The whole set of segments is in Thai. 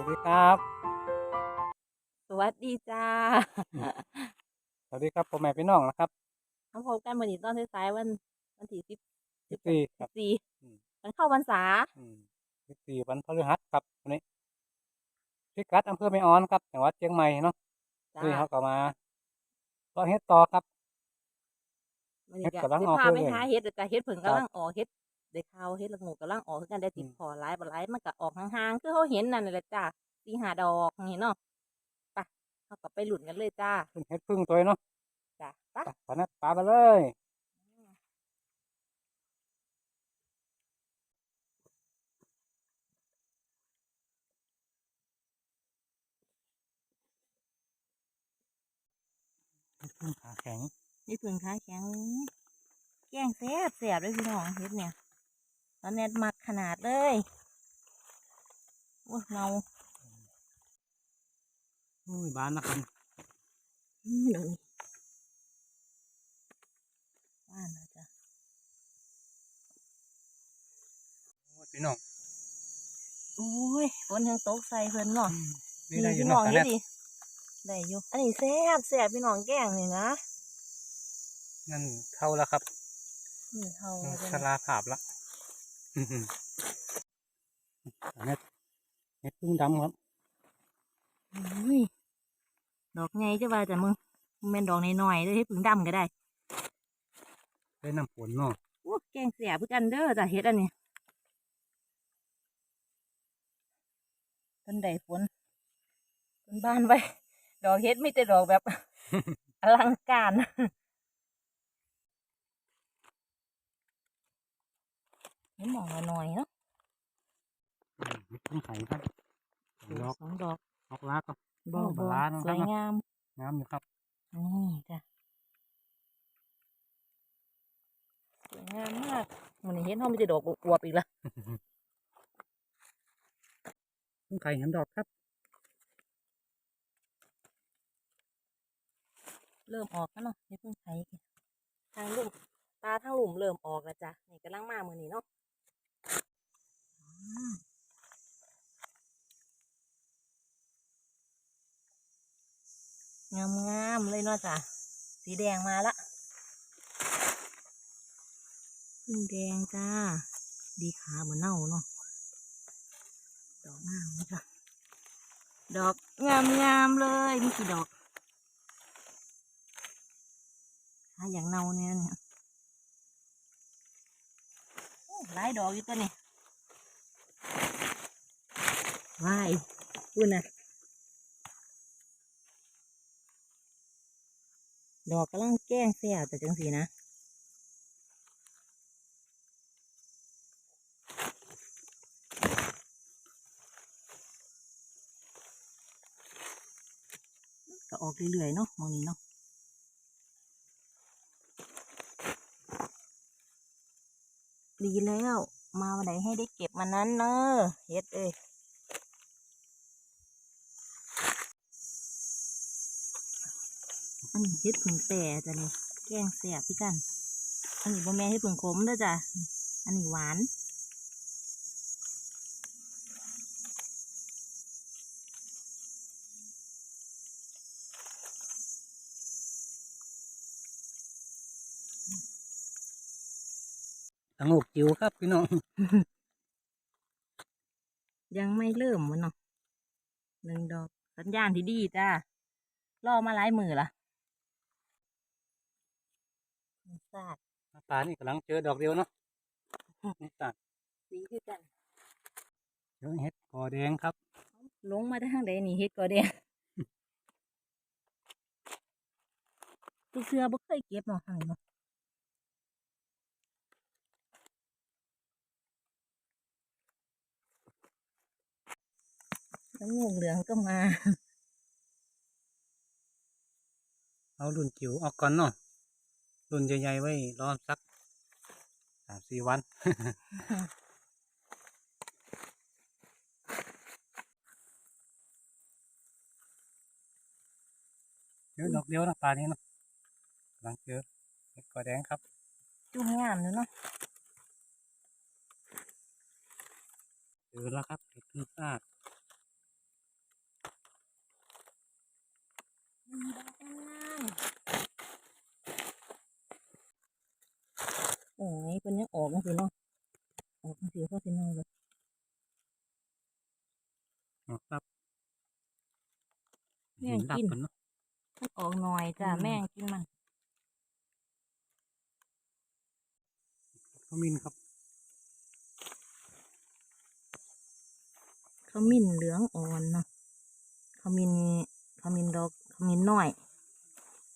วัสดีครับ สวัสดีจ้า สวัสดีครับพ่อแม่พี่น้องนะครับมาพบกันวันนี้ตอนสายๆวันวันที่สิบสิบสี่ครับสี่อืมวันเข้าวันษาอืมสิบสี่วันพฤหัสครับวันนี้พิกัดอำเภอแม่ออนครับจังหวัดเชียงใหม่เนาะจ้านี่เขาก็มาก็เฮ็ดต่อครับวันนี้เฮ็ดก็กำลังสิออกพาไปเลยหาเฮ็ดแต่เฮ็ดเพิ่งครับกำลังออกเฮ็ด ได้ข่าวเฮ็ดละงูกำลังออกคือกันได้ติดอืมพอหลายบ่หลายมันก็ออกห่างๆคือเขาเห็นนั่นแหละจ้าสี่ห้าดอกนี่เนาะไปเขาก็ไปหลุนกันเลยจ้าขึ้นเฮ็ดพึ่งตัวเนาะจ้าไปไปปานัดปลาไปเลยเฮ็ดพึ่งขาแข็งนี่เพิ่งขาแข็งแกงแซ่บแซ่บเลยพี่น้องเฮ็ดเนี่ย ตอนแนทมักขนาดเลยโอ้ยเงาอุ้ยบานนะครับอืมเดี๋ยวนี้ว่านนะจ้ะโอ้ยพี่น้องโอ้ยฝนยังตกใส่เพิ่นเนาะอืมนี่ได้อยู่พี่เนาะน้องตาเฮ็แรดกดิได้อยู่ อันนี้แซ่บแซ่บพี่น้องแกงนี่นะนั่นเข้าแล้วครับนี่เขาชลาภาพละ อื้อหืออันนี้เห็ดพึ่งดำครับอุ้ยดอกไงจะว่าจ้ะมึงมันเป็นดอกน้อยๆเลยให้ผึ่งดำก็ได้ ได้น้ำฝนเนาะโอ้แกงแซ่บเพื่อกันเด้อจ้ะเฮ็ดอันนี้ต้นใดฝนต้นบ้านไว้ ดอกเฮ็ดไม่แต่ดอกแบบอลังการ นี่มองละหน่อยเนาะอืมเห็ดพึ่งไข่ครับดอกสองดอกดอกลากครับบอบาลานซ์สวยงามงามอยู่ครับนี่จ้ะสวยงามมากมันนี้เห็นห้องมีแต่ดอกอวบๆอีกละพึ่งไข่เห็นดอกครับ เริ่มออกแล้วเนาะนี่เพิ่งไถทางลุ่มตาทางหลุมเริ่มออกแล้วจ้ะนี่กำลังมามือนี้เนาะ อืมงามๆเลยเนาะจ้ะ สีแดงมาละพึ่งแดงจ้า ดีขาเหมือนเน่าเนาะ ดอกงามจ้ะ ดอกงามๆเลยมีกี่ดอกหาอย่างเนาเนี่ยเนี่ยหลายดอกอยู่ตัวนี้ ว้ายพูดนะดอกกำลังแกล้งแซ่แต่จังสีนะก็ออกเรื่อยๆเนาะมองนี้เนาะดีแล้ว มาวันไหนให้ได้เก็บมันนั้นเนอะเฮ็ดเอ้ย อันนี้เฮ็ดผึ่งแต่จ้ะนี่แกงแสบพี่กัน อันนี้บ่แม่นเฮ็ดผึ่งขมเด้อจ้ะ อันนี้หวานทั้งลูกจิ๋วครับพี่น้อง ยังไม่เริ่มมันเนาะหนึ่งดอก สัญญาณที่ดีจ้ารอมาหลายมือละ ซาดปลานี่กำลังเจอดอกเดียวเนาะนี่ตัดสีคือกันเจอเห็ดกอแดงครับลงมาทางใดนี่เฮ็ดก็แดงตัวเสือบ่เคยเก็บเนาะทางนี้เนาะแล้วงูเหลืองก็มา เอารุ่นจิ๋วออกก่อนเนาะ รุ่นใหญ่ๆไว้รอสักสามสี่วัน เดี๋ยวดอกเดียวนะปลานี้เนาะหลังเจอเห็ดกอแดงครับ จุ่มงามเลยเนาะเจอแล้วครับคืเห็ดขึ้นซาก มีดอกงามโอ้ยเพิ่นยังออกมาสิเนาะออกมาสิพ่อสิเนาะเลยออกรับแม่งดับกินมันเนาะมันออกหน่อยจ้ะอืมแม่งกินมันขมิ้นครับขมิ้นเหลืองอ่อนเนาะขมิ้นขมิ้นดอกขมิ้นน้อย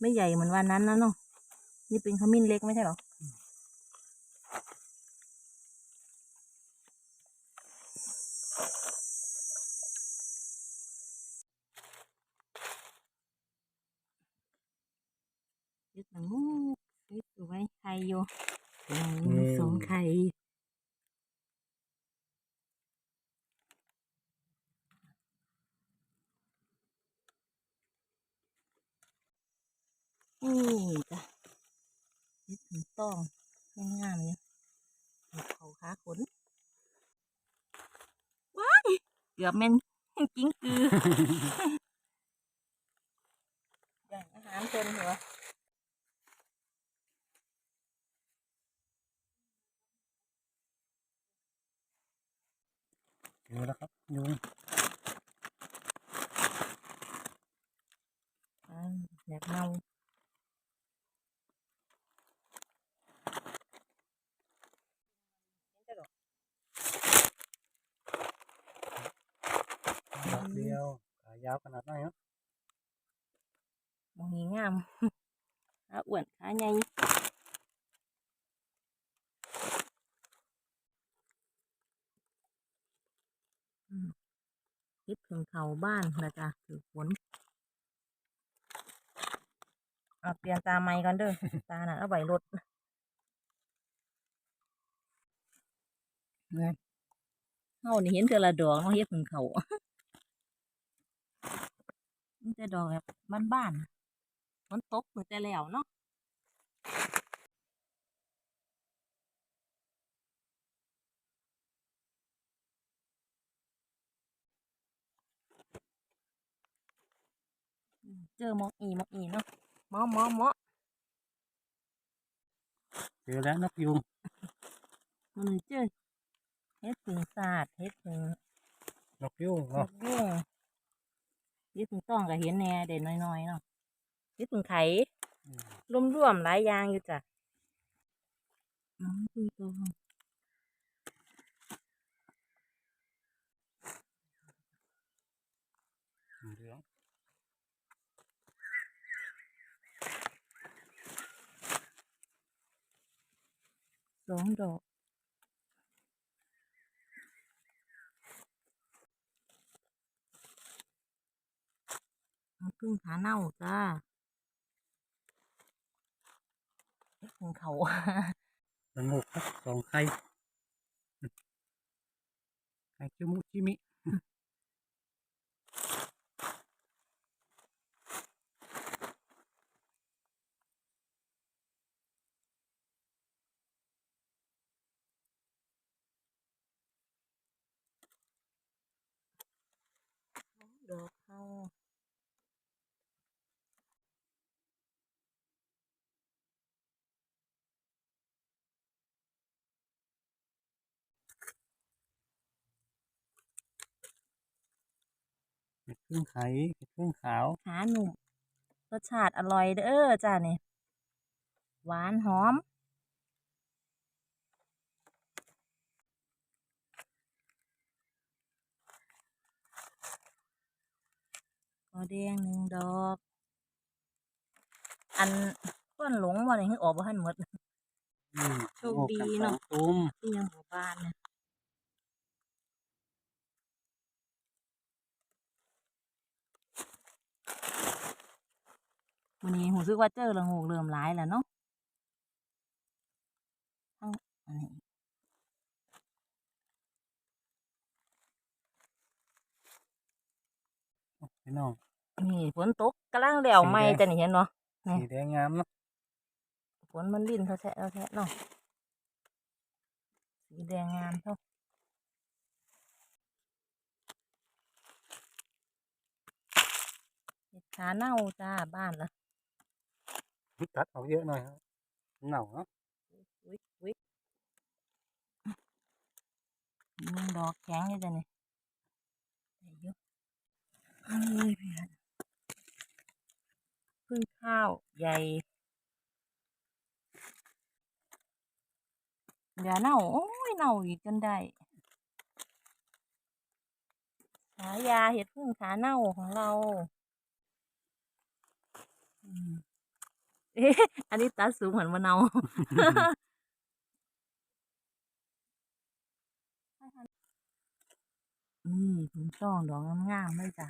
ไม่ใหญ่เหมือนวันนั้นนะเนาะนี่เป็นขมิ้นเล็กไม่ใช่เหรอยึดหนังมูกยึดเอาไว้ไข่ อยู่หนึ่งสองไข่นี่จ้ะยึดถึงต้องงามๆเนี่ยเขาขาขนว้ายเกือบแม่นกิ้งกืออย่างอาหารคนเห รอเจอแล้วครับยุงอ่าอยากเมาดอกเดียวขายาวขนาดไหนเนาะมองนี้งามขาอ้วนขาใหญ่อืม คิดถึงเขาบ้านนะจ๊ะถือฝนเอาเปลี่ยนตาใหม่ก่อนเด้อ ตาน่ะเอาไว้รถเนี่ยเฮานี่เห็นเทื่อละดอกเนาะเฮ็ดถึงเขานี่แต่ดอกแบบบ้านๆฝนตกมือแต่แล้วเนาะ เจอหมอกอีหมอกอีเนาะหมอหมอหมอเจอแล้วนกยุงมันเจอเฮ็ดถึงศาสตร์เฮ็ดถึงนกยุงนเนาะกยุงเฮ็ดถึงต้องก็เห็นแหน่เด่นน้อยๆเนาะเฮ็ดถึงไข่ อืม รวมๆหลายอย่างอยู่จ้ะน้องคุยตัว เหลือง สองดอกน้ำพึ่งขาเน่าจ้าเฮ็ดถึงเขาสนุกครับสองไข่ไข่จิมุจิมิ ดอกเขาเห็ดเครื่องไข่เห็ดเครื่องขาว ขาหนุ่มรสชาติอร่อยเด้อจ้าเนี่ยหวานหอม แดงหนึ่งดอก อันต้นหลงว่าไหนให้ออกบ่ทันหมด อืมโชคดีเนาะ โอ้กันสองตุ้มที่ยังหมู่บ้านนะวันนี้หูซึกว่าเจอละงูเริ่มร้ายแล้วเนาะทั้งอันนี้พี่น้อง นี่ฝนตกกำลังแล้วสีไหม่แดงจะนี่เห็นเนาะนี่สีแดงงามเนาะฝนมันลิ่นเท่าแทะเท่าแทะเนาะสีแดงงามเท่าเฮ็ดขาเน่าจ้าบ้านละตัดออกเยอะหน่อยครับเหน่าเนาะอุ้ยอุ้ยมึงดอกแข็งเลยจ้ะเนี่ยได้เยอะเอ้ยเพื่อน พึ่งข้าวใหญ่เดี๋ยวเน่า โอ้ยเน่าอีกจนได้ฉายาเห็ดพึ่งขาเน่าของเราอืมเอ๊ะอันนี้ตัดสูงเหมือนมะนาวนี่คุณต้องดอกงามๆเลยจ้ะ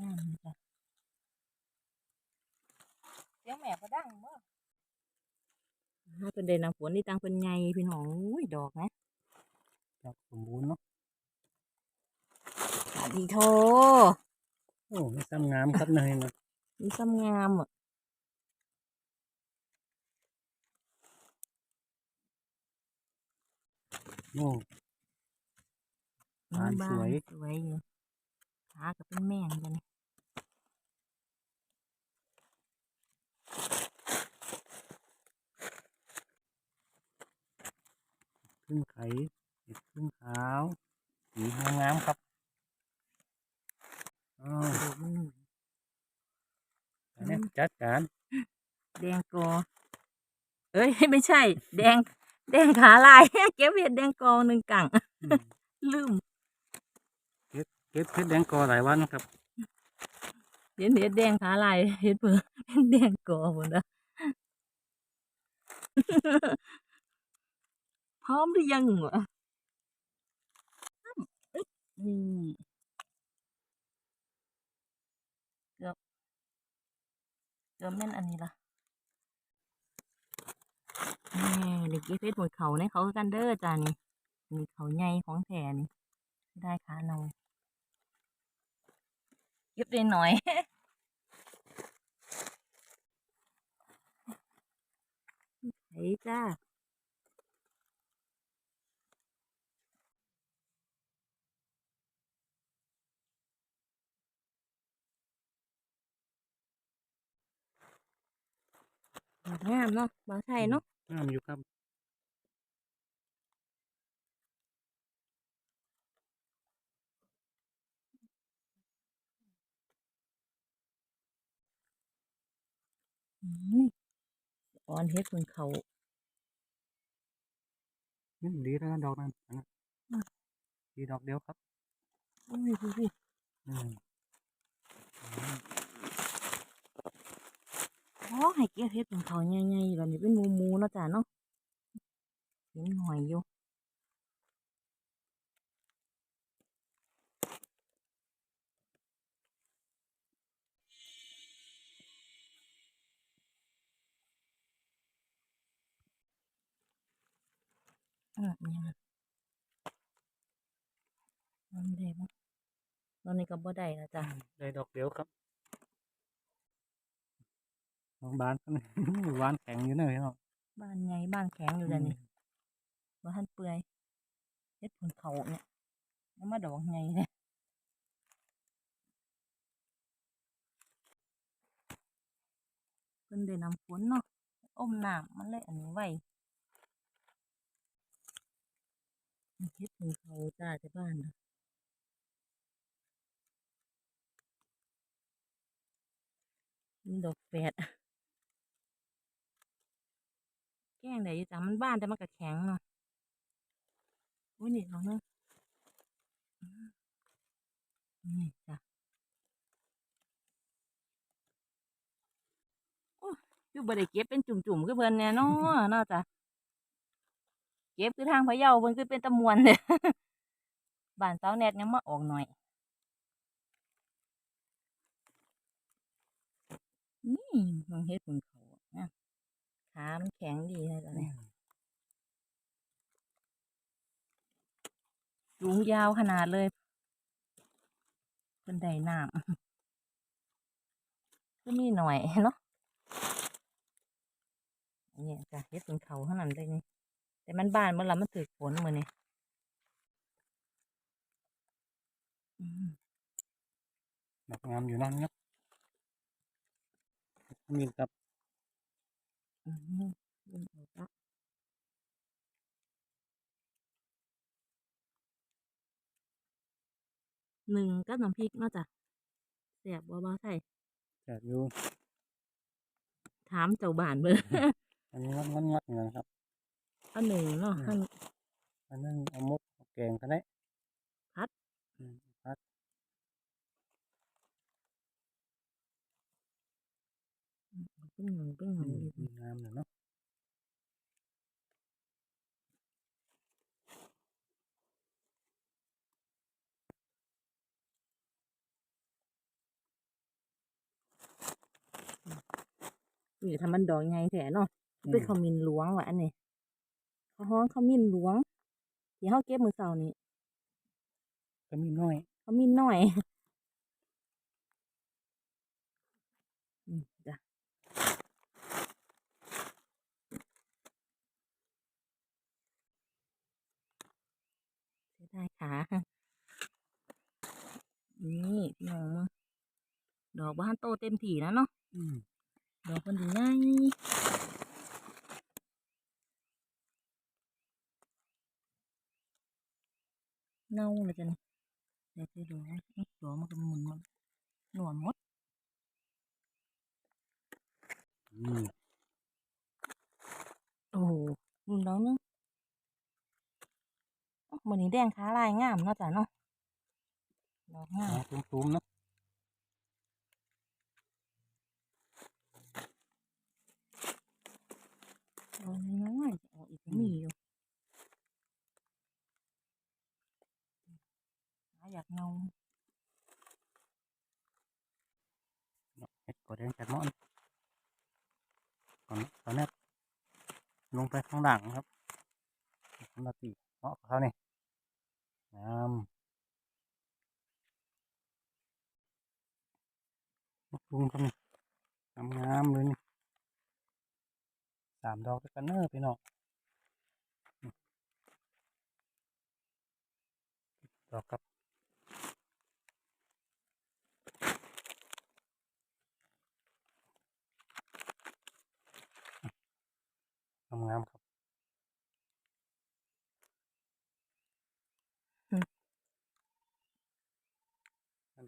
งามเลยจ้ะเสียงแม่ก็ดังบ่ถ้าเป็นเดนน้ำฝนนี่ตังเป็นไงพี่น้องอุ้ยดอกนะจากสมบูรณ์เนาะสวัสดีโทโอ้ไม่ซ้ำงามครับเนยนะมีซ้ำงามอะโอ้บานสวยสวยอยู่ขาก็เป็นแม่งกัน พึ่งไข่เห็ดพึ่งขาวสีงามๆครับอ๋อดอกมันอันนี้จัดการแดงกอเอ้ยไม่ใช่ แดง แดงขาลายเก็บเห็ดแดงกอหนึ่งกังอืมลืม เก็บเพชรแดงกอหลายวันครับ เห็นเห็ดแดงขาลายเห็ดเผือแดงกอหมดนะพร้อมหรือยังวะนี่เกือบเกือบแม่นอันนี้ละนี่เด็กเก็บเพชรหมดเขาในเขากันเด้อจ้านี่นี่เขาใหญ่ของแท้นี่ได้ขาเรา เก็บได้หน่อยไอ้จ้าดอกงามเนาะบ่าวไทยเนาะงามอยู่ครับ อืมอ่อนเฮ็ดบนเขานี่ดีแล้วนะดอกนั้นอันนั้นอืมดีดอกเดียวครับอุ้ยดูสิอืมอ๋อให้เก็บเฮ็ดบนเขาใหญ่ๆแบบนี้เป็นหมูๆเนาะจ้ะเนาะเห็นหอยอยู่ อะเนี่ยมันได้ปะตอนนี้ก็บ่ได้แล้วจ้ะได้ดอกเดียวครับดอกบานครับหวานแข็งอยู่เนอะพี่น้องบ้านใหญ่บ้านแข็งอยู่แล้วนี่บ่ทันเปื่อยเฮ็ดผลเขาเนี่ยยังมาดอกใหญ่เลยเพิ่นได้นำฝนเนาะอมน้ำมันเลยอันนี้ไว้ เฮ็ดผลเขาจ้าที่บ้านนะมีดอกแฝดแกล้งได้อยู่จ้ะมันบ้านแต่มันก็แข็งเนาะอุ้ยนี่ดอกนึงอืมนี่จ้ะโอ้ยอยู่บ่ได้เก็บเป็นจุ่มๆคือเพลินแน่นาะเนาะจ้ะ เก็บคือทางพะเยาเพิ่นคือเป็นตะมวนเด้บ้านสาวแนทยังมาออกหน่อยนี่มันเฮ็ดผลเขาอะขามันแข็งดีนะจ้ะเนี่ยสูงยาวขนาดเลยเป็นไดน้ำก็มีหน่อยเนาะนี่จ้ะเฮ็ดเป็นเขาเท่านั้นเลยนี่ แต่มันบานเมื่อไรมันถือฝนมือนี่อืมดอกงามอยู่เนั่นเนาะมีครับอืมเบิ่งเอาละหนึ่งก็น้ำพริกเนาะจ้ะแสบบ่บ่ใส่แจกอยู่ถามเจ้าบ้านเบิ่งอันนี้งัดงัดงัดเงินครับเอาหนึ่งเนาะอืมอันอันนั้นเอามุกเอาแกงกันได้พัดอืมพัดเป็นหยังเป็นหอืยังมอยู่งามเลยเนาะนี่ทำมันดอกใหญ่แท้เนาะอืมเป็นขมิ้นหลวงว่ะอันนี้ เขาฮ้องขมิ้นหลวงที่เฮาเก็บมื้อเช้านี้ก็มีน้อยขมิ้นน้อยอืมจ้ะเสียดายขานี่พี่น้องมึงดอกบ้านโตเต็มถี่แล้วเนาะอืมดอกมันดีง่าย เน่าเลยจ้ะนี่เดี๋ยวไปดูนะอื้อดอกมันก็หมุนมันหนวดหมดอืมโอ้โหหมุนดอกนึงอ๊ะมันนี้แดงขาลายงามเนาะจ้ะเนาะดอกงามเอาตุ้มๆเนาะดอกน้อยๆอ๋ออีกก็มีอยู่ หากเงาเห็ดกอแดงแตกมอนตอนตอนนี้ลงไปข้างหลังครับสำหรับตีเนาะเขานี่งามลุงครับนี่งามงามเลยนี่สามดอกด้วยกันเนอะพี่น้องนี่ดอกครับ งามงามๆครับ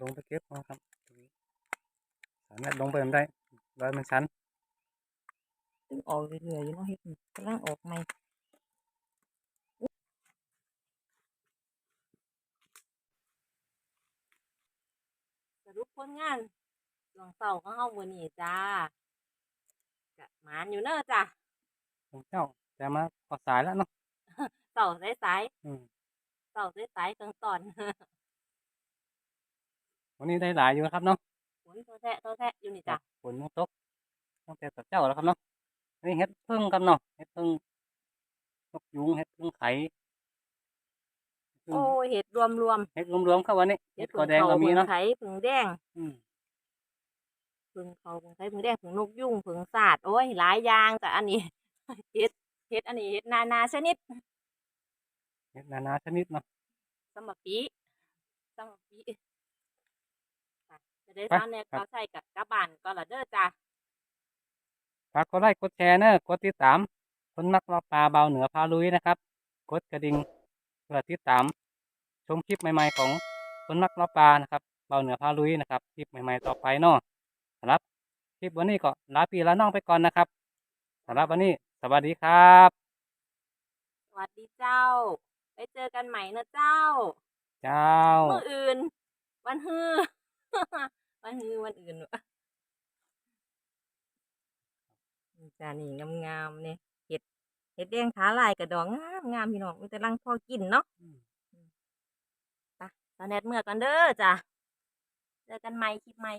ลงไปเก็บมาครับสามารถลงไปมันได้ร้อยมันชั้นตึงออกเรื่อยๆอยู่เนาะเฮ็ดนี่กำลังออกใหม่สรุปผลงานดวงเสาของเฮามื้อนี้จ้ากะหมานอยู่เนาะจ้ะ ของเจ้า แต่มาพอสายแล้วเนาะเสาสายอืมๆเสาสายๆเครื่องตอนวันนี้ได้หลายอยู่นะครับเนาะฝนโทแทะโทแทะอยู่นี่จ้ะฝนมันตกตั้งแต่กับเจ้าแล้วครับเนาะนี่เฮ็ดพึ่งครับเนาะเฮ็ดพึ่งนกยุงเฮ็ดพึ่งไข่พึ่งโอ้ยเห็ดรวมเฮ็ดรวมๆครับวันนี้ๆเฮ็ดผกอแดงก็มีผึ่เนาะไข่ผึ่งแดงอืมผึ่งเขาผึ่งไข่ผึ่งแดงผึ่งนกยุงผึ่งสาดโอ้ยหลายอย่างจ้ะอันนี้ เห็ดเห็ดอันนี้เห็ดนานาชนิดเฮ็ดนานาชนิดเนาะสมปีสมปีค่ะจะได้ไปตอนนี้ครับเขาใส่กับกระบานก็ละเด้อจ้ะฝากกดไลค์กดแชร์เนอะกดติดตามคนนักรอปลาเบาเหนือพาลุยนะครับ กดกระดิ่งเพื่อติดตาม ชมคลิปใหม่ ๆ ของคนนักรอปลานะครับเบาเหนือพาลุยนะครับคลิปใหม่ ๆ ต่อไปเนาะสำหรับคลิปวันนี้ก็ลาปีลาน้องไปก่อนนะครับสำหรับวันนี้ สวัสดีครับ สวัสดีเจ้า ไปเจอกันใหม่นะเจ้า เจ้าเมื่ออื่น วันฮือ วันฮือวันอื่นวะนี่จ้านี่งามๆเนี่ยเห็ดเห็ดแดงขาลายกระดองงามงามพี่น้องมีแต่รังพอกินเนาะไปตอนแนทเมื่อกันเด้อจ้ะเจอกันใหม่คลิปใหม่